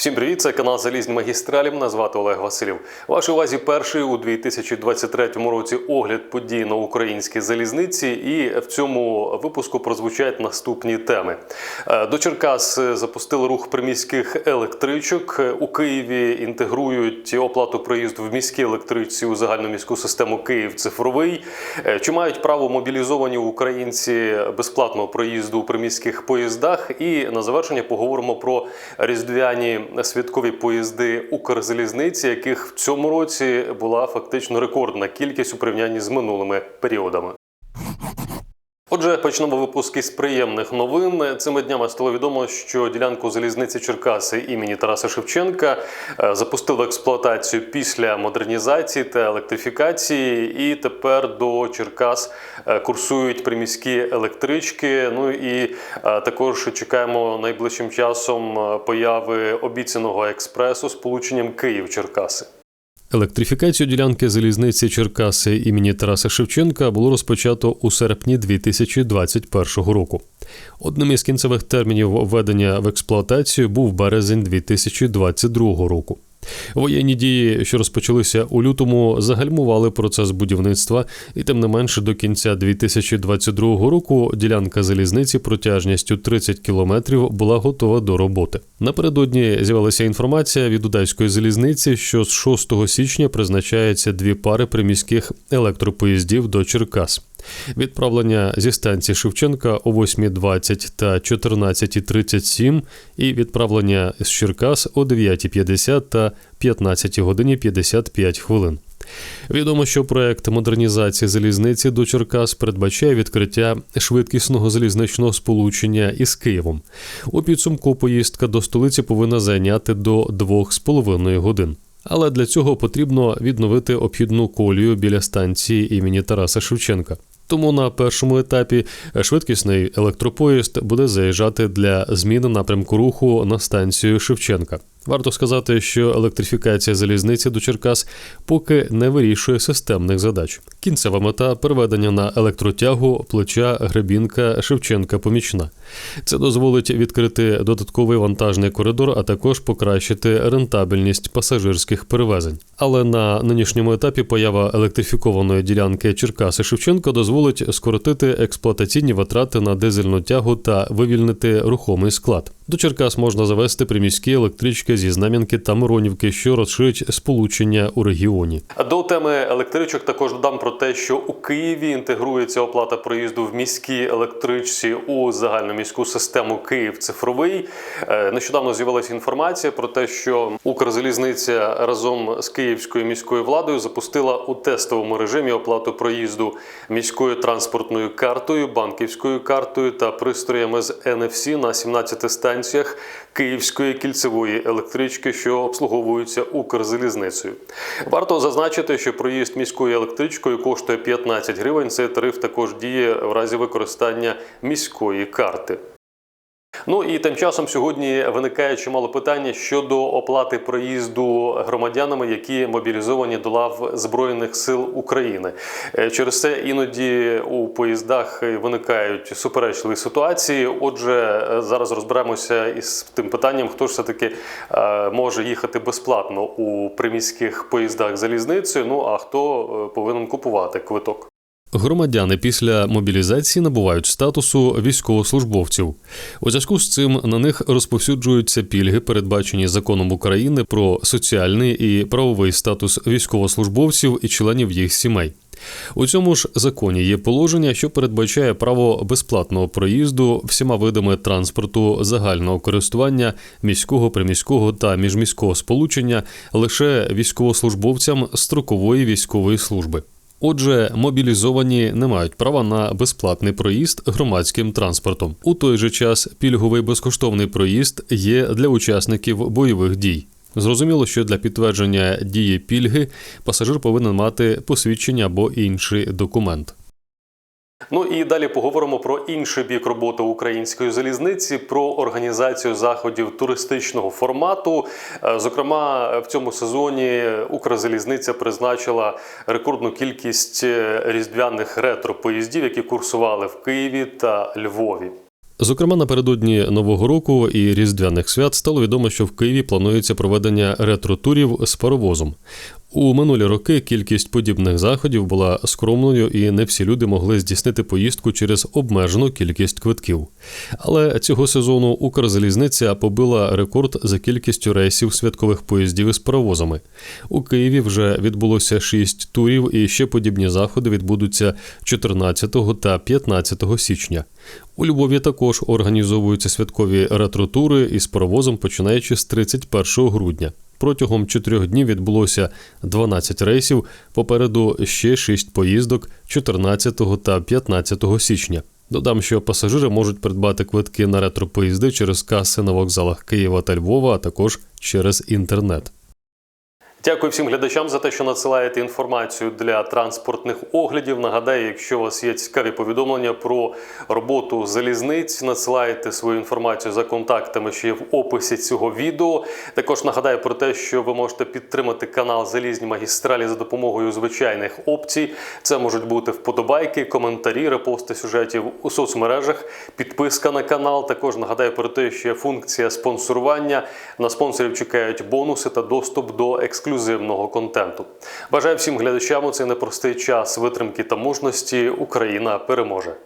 Всім привіт, це канал Залізні магістралі. Мене звати Олег Василів. Вашій увазі перший у 2023 році огляд подій на українській залізниці. І в цьому випуску прозвучать наступні теми. Е, До Черкас запустили рух приміських електричок. У Києві інтегрують оплату проїзду в міській електричці у загальноміську систему Київ цифровий. Е, Чи мають право мобілізовані українці безплатного проїзду у приміських поїздах? І на завершення поговоримо про різдвяні святкові поїзди Укрзалізниці, яких в цьому році була фактично рекордна кількість у порівнянні з минулими періодами. Отже, почнемо випуск із приємних новин. Цими днями стало відомо, що ділянку залізниці Черкаси імені Тараса Шевченка е, запустили експлуатацію після модернізації та електрифікації. І тепер до Черкас е, курсують приміські електрички. Ну і е, також чекаємо найближчим часом появи обіцяного експресу з полученням Київ-Черкаси. Електрифікацію ділянки залізниці Черкаси імені Тараса Шевченка було розпочато у серпні 2021 року. Одним із кінцевих термінів введення в експлуатацію був березень 2022 року. Воєнні дії, що розпочалися у лютому, загальмували процес будівництва, і тим не менше до кінця 2022 року ділянка залізниці протяжністю 30 кілометрів була готова до роботи. Напередодні з'явилася інформація від Удайської залізниці, що з 6 січня призначається дві пари приміських електропоїздів до Черкас. Відправлення зі станції Шевченка о 8.20 та 14.37 і відправлення з Черкас о 9.50 та 15 годині 55 хвилин. Відомо, що проект модернізації залізниці до Черкас передбачає відкриття швидкісного залізничного сполучення із Києвом. У підсумку поїздка до столиці повинна зайняти до 2,5 годин. Але для цього потрібно відновити обхідну колію біля станції імені Тараса Шевченка. Тому на першому етапі швидкісний електропоїзд буде заїжджати для зміни напрямку руху на станцію Шевченка. Варто сказати, що електрифікація залізниці до Черкас поки не вирішує системних задач. Кінцева мета переведення на електротягу плеча гребінка Шевченка помічна. Це дозволить відкрити додатковий вантажний коридор, а також покращити рентабельність пасажирських перевезень. Але на нинішньому етапі поява електрифікованої ділянки Черкаси Шевченко дозволить скоротити експлуатаційні витрати на дизельну тягу та вивільнити рухомий склад. До Черкас можна завести приміські електрички зі Знам'янки та Миронівки, що розширить сполучення у регіоні. До теми електричок також додам про те, що у Києві інтегрується оплата проїзду в міській електричці у загальноміську систему Київ цифровий. Е, Нещодавно з'явилася інформація про те, що Укрзалізниця разом з київською міською владою запустила у тестовому режимі оплату проїзду міською транспортною картою, банківською картою та пристроями з NFC на 17 станціях Київської кільцевої електрички, що обслуговуються Укрзалізницею. Варто зазначити, що проїзд міською електричкою коштує 15 гривень. Цей тариф також діє в разі використання міської карти. Ну і тим часом сьогодні виникає чимало питання щодо оплати проїзду громадянами, які мобілізовані до лав Збройних сил України. Е, Через це іноді у поїздах виникають суперечливі ситуації. Отже, е, зараз розберемося із тим питанням, хто ж все таки може їхати безплатно у приміських поїздах залізницею. Ну а хто е, повинен купувати квиток. Громадяни після мобілізації набувають статусу військовослужбовців. У зв'язку з цим на них розповсюджуються пільги, передбачені законом України про соціальний і правовий статус військовослужбовців і членів їх сімей. У цьому ж законі є положення, що передбачає право безплатного проїзду всіма видами транспорту загального користування міського, приміського та міжміського сполучення лише військовослужбовцям строкової військової служби. Отже, мобілізовані не мають права на безплатний проїзд громадським транспортом. У той же час пільговий безкоштовний проїзд є для учасників бойових дій. Зрозуміло, що для підтвердження дії пільги пасажир повинен мати посвідчення або інший документ. Ну і далі поговоримо про інший бік роботи української залізниці, про організацію заходів туристичного формату. Е, Зокрема, в цьому сезоні Укрзалізниця призначила рекордну кількість е, різдвяних ретро-поїздів, які курсували в Києві та Львові. Зокрема, напередодні Нового року і Різдвяних свят стало відомо, що в Києві планується проведення ретро-турів з паровозом. У минулі роки кількість подібних заходів була скромною, і не всі люди могли здійснити поїздку через обмежену кількість квитків. Але цього сезону Укрзалізниця побила рекорд за кількістю рейсів святкових поїздів із паровозами. У Києві вже відбулося шість турів, і ще подібні заходи відбудуться 14 та 15 січня. У Львові також організовуються святкові ретро-тури із паровозом, починаючи з 31 грудня. Протягом чотирьох днів відбулося 12 рейсів. Попереду ще 6 поїздок 14 та 15 січня. Додам, що пасажири можуть придбати квитки на ретро-поїзди через каси на вокзалах Києва та Львова, а також через інтернет. Дякую всім глядачам за те, що надсилаєте інформацію для транспортних оглядів. Нагадаю, якщо у вас є цікаві повідомлення про роботу залізниць, надсилайте свою інформацію за контактами, що є в описі цього відео. Також нагадаю про те, що ви можете підтримати канал Залізні магістралі за допомогою звичайних опцій. Це можуть бути вподобайки, коментарі, репости сюжетів у соцмережах, підписка на канал. Також нагадаю про те, що є функція спонсорування. На спонсорів чекають бонуси та доступ до ексклюзивного контенту. Бажаю всім глядачам у цей непростий час витримки та мужності. Україна переможе.